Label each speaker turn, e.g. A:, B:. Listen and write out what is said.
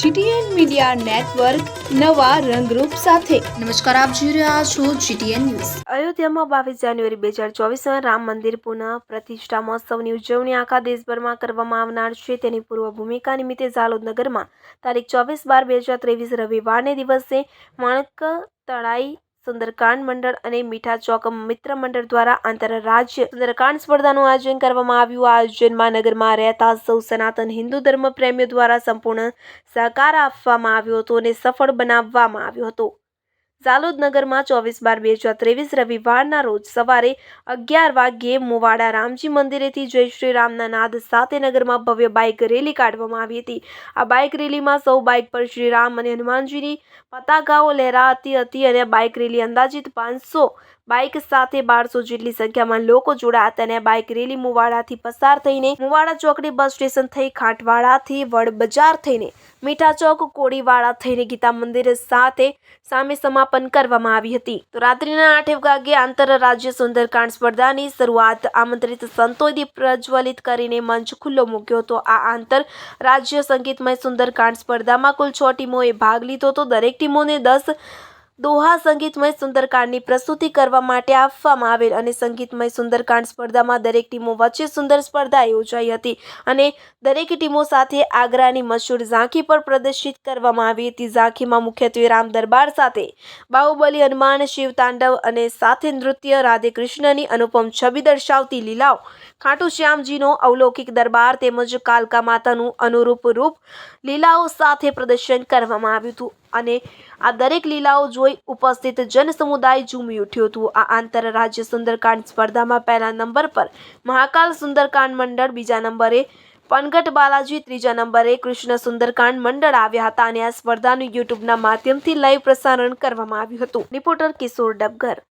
A: GTN media network નવા રંગરૂપ સાથે.
B: નમસ્કાર આપ જોઈ રહ્યા છો જીટીએન ન્યૂઝ.
C: અયોધ્યામાં બાવીસ જાન્યુઆરી બે હજાર ચોવીસમાં રામ મંદિર પુનઃ પ્રતિષ્ઠા મહોત્સવની ઉજવણી આખા દેશભરમાં કરવામાં આવનાર છે. તેની પૂર્વ ભૂમિકા નિમિત્તે ઝાલોદ નગરમાં તારીખ ચોવીસ બાર બે હજાર ત્રેવીસ રવિવારને દિવસે માણક તળાઈ સુંદરકાંડ મંડળ અને મીઠા ચોક મિત્ર મંડળ દ્વારા આંતરરાજ્ય સુંદરકાંડ સ્પર્ધાનું આયોજન કરવામાં આવ્યું. આ આયોજનમાં નગરમાં રહેતા સૌ સનાતન હિન્દુ ધર્મ પ્રેમીઓ દ્વારા સંપૂર્ણ સહકાર આપવામાં આવ્યો હતો અને સફળ બનાવવામાં આવ્યો હતો. ઝાલોદ નગરમાં ચોવીસ બાર બે હજાર ત્રેવીસ રવિવારના રોજ સવારે અગિયાર વાગ્યે મોવાડા રામજી મંદિરેથી જય શ્રી રામના નાદ સાથે નગરમાં ભવ્ય બાઇક રેલી કાઢવામાં આવી હતી. આ બાઇક રેલીમાં સૌ બાઇક પર શ્રી રામ અને હનુમાનજીની પતાકાઓ લહેરાતી હતી અને બાઇક રેલી અંદાજિત પાંચસો બાઇક સાથે બારસો જેટલી સંખ્યામાં લોકો જોડાયા અને બાઇક રેલી મુવાડાથી પસાર થઈને મુવાડા ચોકડી બસ સ્ટેશન થઈ ખાંટવાડાથી વડ બજાર થઈને મીઠા ચોક કોળીવાડા થઈને ગીતા મંદિર સાથે સામે સમાપન કરવામાં આવી હતી. તો રાત્રિના આઠ વાગે આંતરરાજ્ય સુંદરકાંડ સ્પર્ધાની શરૂઆત આમંત્રિત સંતોએ પ્રજ્વલિત કરીને મંચ ખુલ્લો મૂક્યો હતો. આ આંતર રાજ્ય સંગીતમય સુંદરકાંડ સ્પર્ધામાં કુલ છ ટીમોએ ભાગ લીધો હતો. દરેક ટીમોને દસ દોહા સંગીતમય સુંદરકાંડની પ્રસ્તુતિ કરવા માટે આપવામાં આવેલ અને સંગીતમય સુંદરકાંડ સ્પર્ધામાં દરેક ટીમો વચ્ચે સુંદર સ્પર્ધા યોજાઈ હતી અને દરેક ટીમો સાથે આગ્રાની મશહૂર ઝાંખી પર પ્રદર્શિત કરવામાં આવી હતી. ઝાંખીમાં મુખ્યત્વે રામ દરબાર સાથે બાહુબલી હનુમાન, શિવ તાંડવ અને સાથે નૃત્ય, રાધે કૃષ્ણની અનુપમ છબી દર્શાવતી લીલાઓ ખાટુ શ્યામજીનો અવલૌકિક દરબાર તેમજ કાલકા માતાનું અનુરૂપ રૂપ લીલાઓ સાથે પ્રદર્શન કરવામાં આવ્યું હતું. અને આ દરેક લીલાઓ જોઈ ઉપસ્થિત જન સમુદાય ઝૂમી ઉઠ્યું હતું. આ આંતરરાજ્ય સુંદરકાંડ સ્પર્ધામાં પહેલા નંબર પર મહાકાલ સુંદરકાંડ મંડળ, બીજા નંબરે પનગટ બાલાજી, ત્રીજા નંબરે કૃષ્ણ સુંદરકાંડ મંડળ આવ્યા હતા અને આ સ્પર્ધાનું યુટ્યુબના માધ્યમથી લાઈવ પ્રસારણ કરવામાં આવ્યું હતું. રિપોર્ટર કિશોર ડબગર.